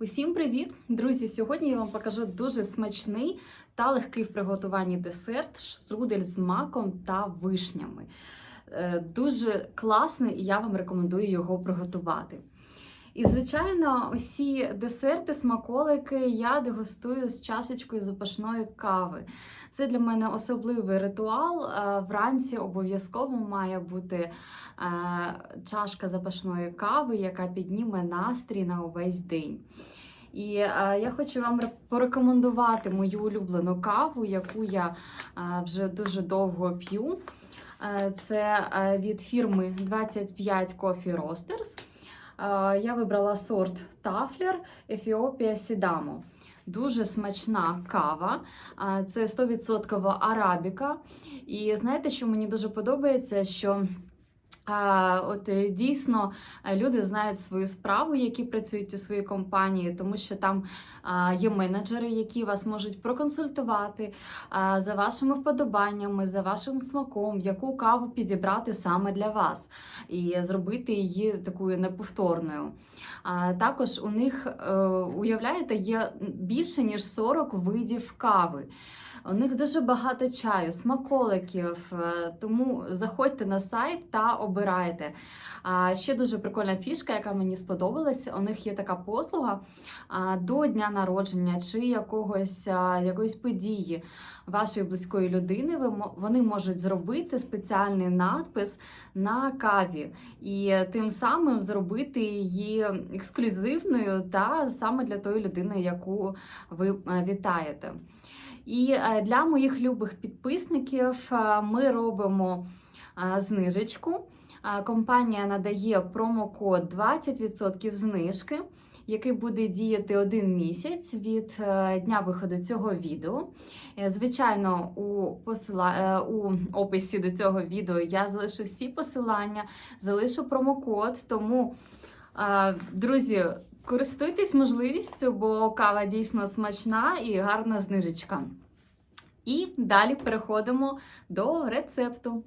Усім привіт! Друзі! Сьогодні я вам покажу дуже смачний та легкий в приготуванні десерт штрудель з маком та вишнями. Е, Дуже класний і я вам рекомендую його приготувати. І, звичайно, усі десерти, смаколики я дегустую з чашечкою запашної кави. Це для мене особливий ритуал. Е, Вранці обов'язково має бути е, чашка запашної кави, яка підніме настрій на увесь день. І е, я хочу вам порекомендувати мою улюблену каву, яку я е, вже дуже довго п'ю. Це е, від фірми 25 Coffee Roasters. Я вибрала сорт Тафлер Ефіопія Сідамо. Дуже смачна кава. Це 100% арабіка. І знаєте, що мені дуже подобається, що от е, дійсно е, люди знають свою справу, які працюють у своїй компанії, тому що там є менеджери, які вас можуть проконсультувати за вашими вподобаннями, за вашим смаком, яку каву підібрати саме для вас, і зробити її такою неповторною. Також у них, е, уявляєте, є більше ніж 40 видів кави. У них дуже багато чаю, смаколиків, е, тому заходьте на сайт та обирайте. А ще дуже прикольна фішка, яка мені сподобалась. У них є така послуга до дня народження чи якогось якоїсь події вашої близької людини. Вони можуть зробити спеціальний надпис на каві і тим самим зробити її ексклюзивною та саме для тої людини, яку ви е, вітаєте. І е, для моїх любих підписників е, ми робимо е, знижечку. Компанія надає промокод 20% знижки, який буде діяти один місяць від дня виходу цього відео. Звичайно, у, посила... у описі до цього відео я залишу всі посилання, залишу промокод. Тому, друзі, користуйтесь можливістю, бо кава дійсно смачна і гарна знижечка. І далі переходимо до рецепту.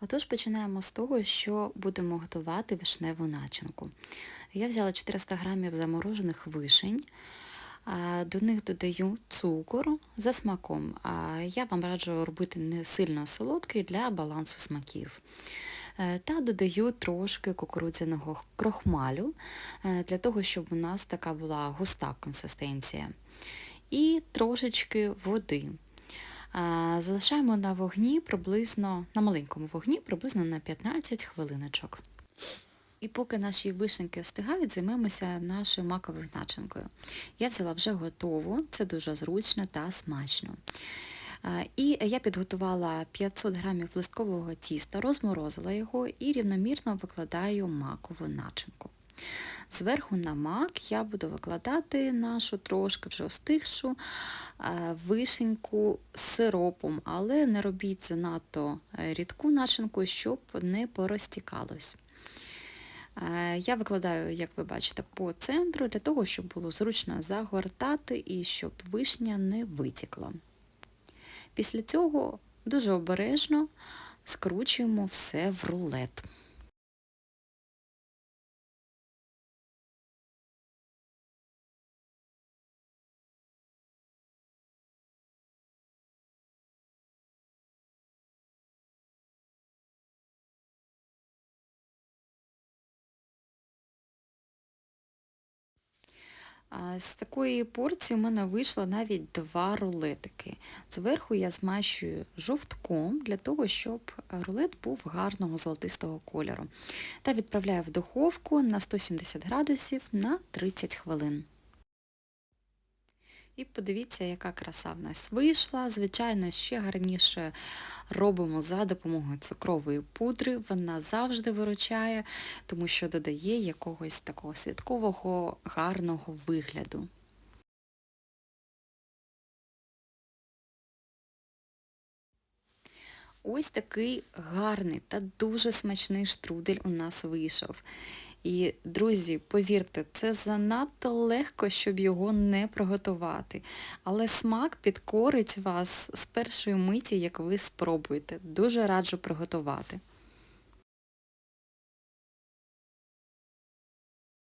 Отож, починаємо з того, що будемо готувати вишневу начинку. Я взяла 400 грамів заморожених вишень, до них додаю цукор за смаком. Я вам раджу робити не сильно солодкий для балансу смаків. Е, Та додаю трошки кукурудзяного крохмалю, е, для того, щоб у нас така була густа консистенція. І трошечки води. Залишаємо на вогні приблизно, на маленькому вогні приблизно на 15 хвилиночок. І поки наші вишеньки остигають, займемося нашою маковою начинкою. Я взяла вже готову, це дуже зручно та смачно. А, І я підготувала 500 грамів листкового тіста, розморозила його і рівномірно викладаю макову начинку. Зверху на мак я буду викладати нашу трошки вже остигшу е, вишеньку з сиропом, але не робіть занадто е, рідку начинку, щоб не порозтікалось. Е, Я викладаю, як ви бачите, по центру для того, щоб було зручно загортати і щоб вишня не витікла. Після цього дуже обережно скручуємо все в рулет. З такої порції у мене вийшло навіть два рулетики. Зверху я змащую жовтком для того, щоб рулет був гарного золотистого кольору. Та відправляю в духовку на 170 градусів на 30 хвилин. І подивіться, яка краса в нас вийшла. Звичайно, ще гарніше робимо за допомогою цукрової пудри. Вона завжди виручає, тому що додає якогось такого святкового гарного вигляду. Ось такий гарний та дуже смачний штрудель у нас вийшов. І, друзі, повірте, це занадто легко, щоб його не приготувати. Але смак підкорить вас з першої миті, як ви спробуєте. Дуже раджу приготувати.